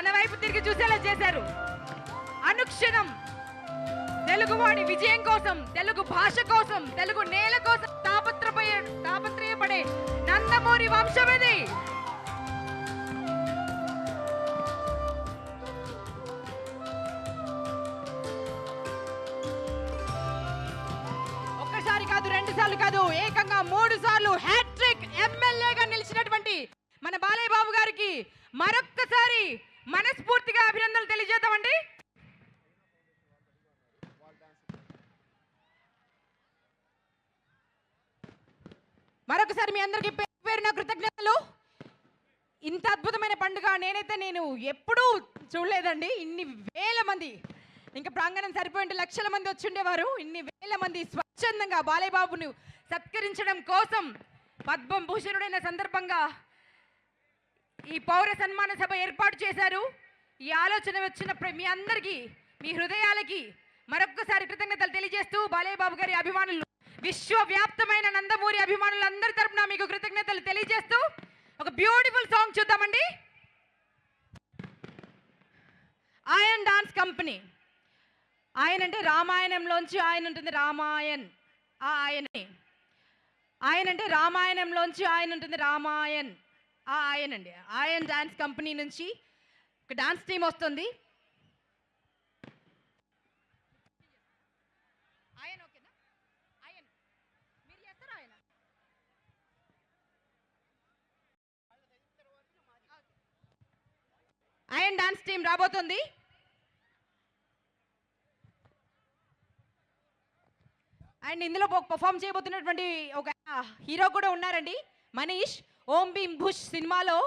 తన వైపు తిరిగి చూసేలా చేశారు. అనుక్షణం తెలుగువాడి విజయం కోసం తెలుగు భాష కోసం తెలుగు నేల కోసం తాపత్రపయ తాపత్రయపడే నందమూరి వంశం ఒక్కసారి కాదు రెండు సార్లు కాదు ఏకంగా మూడు సార్లు హ్యాట్రిక్ ఎమ్మెల్యేగా నిలిచినటువంటి మన బాలయ్య బాబు గారికి మరొక్కసారి మనస్ఫూర్తిగా అభినందనలు తెలియజేద్దామండి మరొకసారి మీ అందరికీ పేరు నా కృతజ్ఞతలు. ఇంత అద్భుతమైన పండుగ నేనైతే నేను ఎప్పుడూ చూడలేదండి. ఇన్ని వేల మంది ఇంకా ప్రాంగణం సరిపోయిన లక్షల మంది వచ్చిండేవారు ఇన్ని వేల మంది స్వచ్ఛందంగా బాలయ్యబాబును సత్కరించడం కోసం పద్మం భూషణుడైన సందర్భంగా ఈ పౌర సన్మాన సభ ఏర్పాటు చేశారు. ఈ ఆలోచన వచ్చిన మీ అందరికీ మీ హృదయాలకి మరొక్కసారి కృతజ్ఞతలు తెలియజేస్తూ బాలయ్యబాబు గారి అభిమానులు విశ్వవ్యాప్తమైన నందమూరి అభిమానులందరి తరపున మీకు కృతజ్ఞతలు తెలియజేస్తూ ఒక బ్యూటిఫుల్ సాంగ్ చూద్దామండి. ఆయన్ డాన్స్ కంపెనీ ఆయన అంటే రామాయణంలోంచి ఆయన ఉంటుంది రామాయణ్. ఆ ఆయనే. ఆయన అంటే రామాయణంలోంచి ఆయన ఉంటుంది రామాయణ్. ఆ ఆయన ఆయన్ డాన్స్ కంపెనీ నుంచి ఒక డాన్స్ టీం వస్తుంది ఆయన ఓకేనా ఆయన మీరు చేస్తారా ఆయన అయన్ డాన్స్ టీం రాబోతుంది. అండ్ ఇందులో పర్ఫామ్ చేయబోతున్నటువంటి ఒక హీరో కూడా ఉన్నారండి. మనీష్ ఓం భీమ్ భుష్ సినిమాలో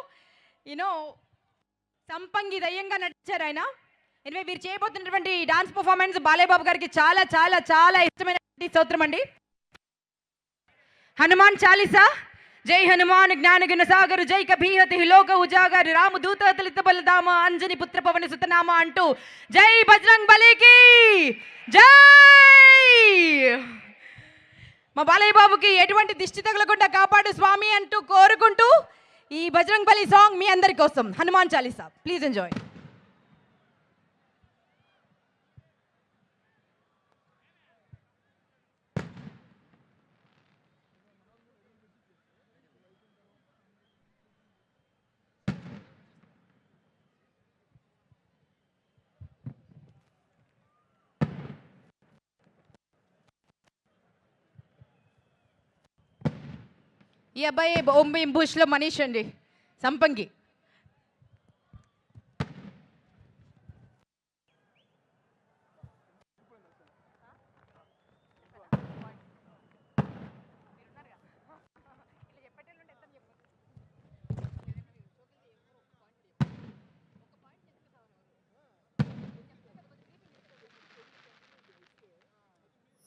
యూనో సంపంగి దయ్యంగా నటించారు ఆయన. ఎనివే మీరు చేయబోతున్నటువంటి డాన్స్ పర్ఫార్మెన్స్ బాలేబాబు గారికి చాలా చాలా చాలా ఇష్టమైనటువంటి స్తోత్రం అండి. హనుమాన్ చాలీసా? జై హనుమాన్ జ్ఞాన గుణ సాగర్ జై కభీహతి లోక ఉజాగర్ రాము దూత తలిత బలదామ అంజని పుత్ర పవన సుతనామ అంటూ జై బజరంగ్ బలికి జై! మా బాలయ్య బాబుకి ఎటువంటి దిష్టి తగలకుండా కాపాడు స్వామి అంటూ కోరుకుంటూ ఈ బజరంగ్ బలి సాంగ్ మీ అందరి కోసం హనుమాన్ చాలీసా ప్లీజ్ ఎంజాయ్! ఈ అబ్బాయి ఓం భీం మనీష్ అండి. సంపంగి.